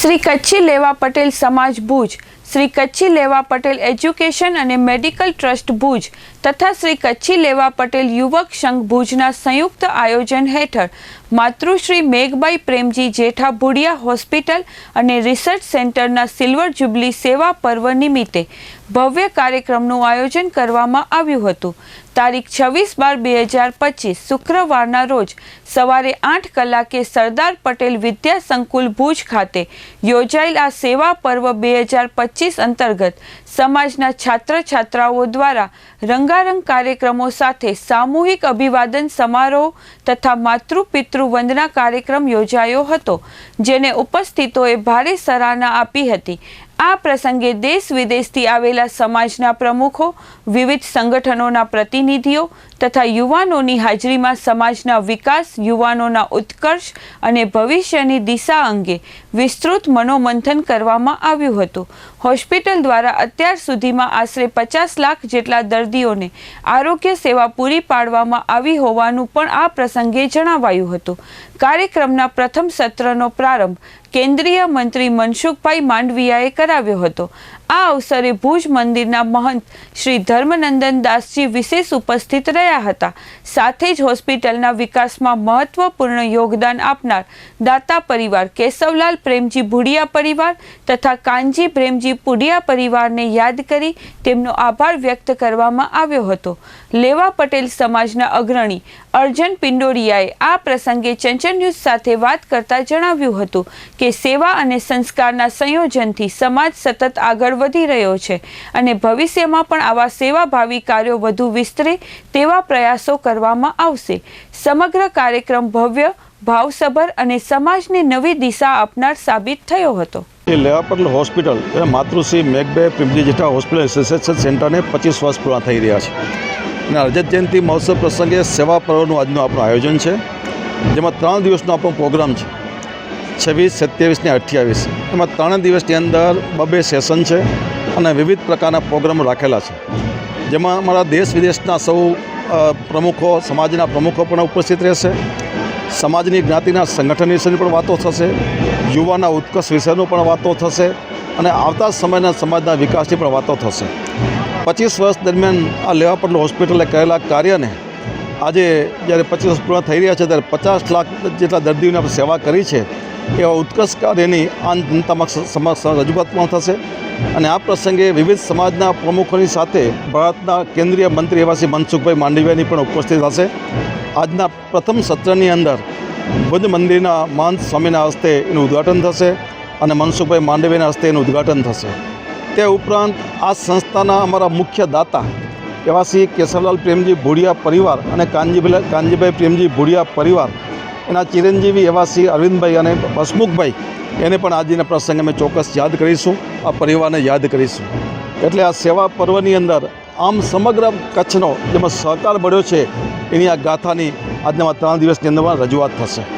શ્રી કચ્છી લેવા પટેલ સમાજ ભુજ, શ્રી કચ્છી લેવા પટેલ એજ્યુકેશન અને medical trust Bhuj તથા શ્રી કચ્છી લેવા પટેલ યુવક સંઘ ભુજના સંયુક્ત આયોજન હેઠળ માતૃશ્રી મેઘબાઈ પ્રેમજી જેઠા ભુડિયા હોસ્પિટલ અને રિસર્ચ સેન્ટરના સિલ્વર જ્યુબલી સેવા પર્વ નિમિત્તે ભવ્ય કાર્યક્રમનું આયોજન કરવામાં આવ્યું હતું. તારીખ છવ્વીસ બાર બે હજાર પચીસ, શુક્રવારના રોજ સવારે આઠ કલાકે સરદાર પટેલ વિદ્યા સંકુલ ભુજ ખાતે યોજાયેલ આ સેવા પર્વ બે હજાર પચીસ અંતર્ગત સમાજના છાત્ર છાત્રાઓ દ્વારા રંગારંગ કાર્યક્રમો સાથે સામૂહિક અભિવાદન સમારોહ તથા માતૃ પિતૃ વંદના કાર્યક્રમ યોજાયો હતો જેને ઉપસ્થિતોએ ભારે સરાહના આપી હતી. આ પ્રસંગે દેશ વિદેશથી આવેલા સમાજના પ્રમુખો, વિવિધ સંગઠનોના પ્રતિનિધિઓ તથા યુવાનોની હાજરીમાં સમાજના વિકાસ, યુવાનોના ઉત્કર્ષ અને ભવિષ્યની દિશા અંગે વિસ્તૃત મનોમંથન કરવામાં આવ્યું હતું. હોસ્પિટલ દ્વારા અત્યાર સુધીમાં આશરે પચાસ લાખ જેટલા દર્દીઓને આરોગ્ય સેવા પૂરી પાડવામાં આવી હોવાનું પણ આ પ્રસંગે જણાવાયું હતું. કાર્યક્રમના પ્રથમ સત્રનો પ્રારંભ કેન્દ્રીય મંત્રી મનસુખભાઈ માંડવિયાએ કરાવ્યો હતો. આ અવસરે ભુજ મંદિરના મહંત શ્રી ધર્મનંદન દાસજી વિશેષ ઉપસ્થિત રહ્યા હતા. સાથે જ હોસ્પિટલના વિકાસમાં મહત્વપૂર્ણ યોગદાન આપનાર દાતા પરિવાર કેશવલાલ પ્રેમજી ભુડિયા પરિવાર તથા કાનજી પ્રેમજી પુડિયા પરિવારને યાદ કરી તેમનો આભાર વ્યક્ત કરવામાં આવ્યો હતો. લેવા પટેલ સમાજના અગ્રણી અર્જન પિંડોરિયાએ આ પ્રસંગે ચંચન ન્યૂઝ સાથે વાત કરતા જણાવ્યું હતું કે સેવા અને સંસ્કારના સંયોજનથી સમાજ સતત આગળ વધી રહ્યો છે અને ભવિષ્યમાં પણ આવા સેવાભાવી કાર્યો વધુ વિસ્તરે તેવા પ્રયાસો કરવામાં આવશે. સમગ્ર કાર્યક્રમ ભવ્ય, ભાવસભર અને સમાજને નવી દિશા આપનાર સાબિત થયો હતો. એ Leva hospital Matrushri Meghbai Premji Jetha hospital association સેન્ટરને પચીસ વર્ષ પૂરા થઈ રહ્યા છે. અને રજત જયંતિ મહોત્સવ પ્રસંગે સેવા પર્વનું આજનું આપણું આયોજન છે. જેમાં ત્રણ દિવસનો આપણો પ્રોગ્રામ છે. છવ્વીસ, સત્યાવીસ ને અઠ્યાવીસ. એમાં ત્રણ દિવસની અંદર બબે સેશન છે અને વિવિધ પ્રકારના પ્રોગ્રામો રાખેલા છે. જેમાં અમારા દેશ વિદેશના સૌ પ્રમુખો, સમાજના પ્રમુખો પણ ઉપસ્થિત રહેશે. સમાજની જ્ઞાતિના સંગઠન વિશેની પણ વાતો થશે. યુવાના ઉત્કર્ષ વિષયનું પણ વાતો થશે અને આવતા સમયના સમાજના વિકાસની પણ વાતો થશે. પચીસ વર્ષ દરમિયાન આ લેવા પટેલ હોસ્પિટલે કરેલા કાર્યને આજે જ્યારે પચીસ વર્ષ પૂર્ણ થઈ રહ્યા છે, ત્યારે પચાસ લાખ જેટલા દર્દીઓને આપણે સેવા કરી છે એવા ઉત્કર્ષ કાર્યની આન સમક્ષ રજૂઆત પણ થશે. અને આ પ્રસંગે વિવિધ સમાજના પ્રમુખોની સાથે ભારતના કેન્દ્રીય મંત્રી એવા શ્રી મનસુખભાઈ માંડવિયાની પણ ઉપસ્થિત હશે. આજના પ્રથમ સત્રની અંદર બુદ્ધ મંદિરના મહંત સ્વામીના હસ્તે એનું ઉદ્ઘાટન થશે અને મનસુખભાઈ માંડવીના હસ્તે એનું ઉદ્ઘાટન થશે. તે ઉપરાંત આ સંસ્થાના અમારા મુખ્ય દાતા એવા શ્રી કેશવલાલ પ્રેમજી ભુડિયા પરિવાર અને કાનજીભાઈ કાનજીભાઈ પ્રેમજી ભુડિયા પરિવાર એના ચિરંજીવી એવા શ્રી અરવિંદભાઈ અને હસમુખભાઈ એને પણ આજના પ્રસંગે અમે ચોક્કસ યાદ કરીશું, આ પરિવારને યાદ કરીશું. એટલે આ સેવા પર્વની અંદર આમ સમગ્ર કચ્છનો જેમાં સહકાર મળ્યો છે, એની આ ગાથાની આજના ત્રણ દિવસની અંદરમાં રજૂઆત થશે.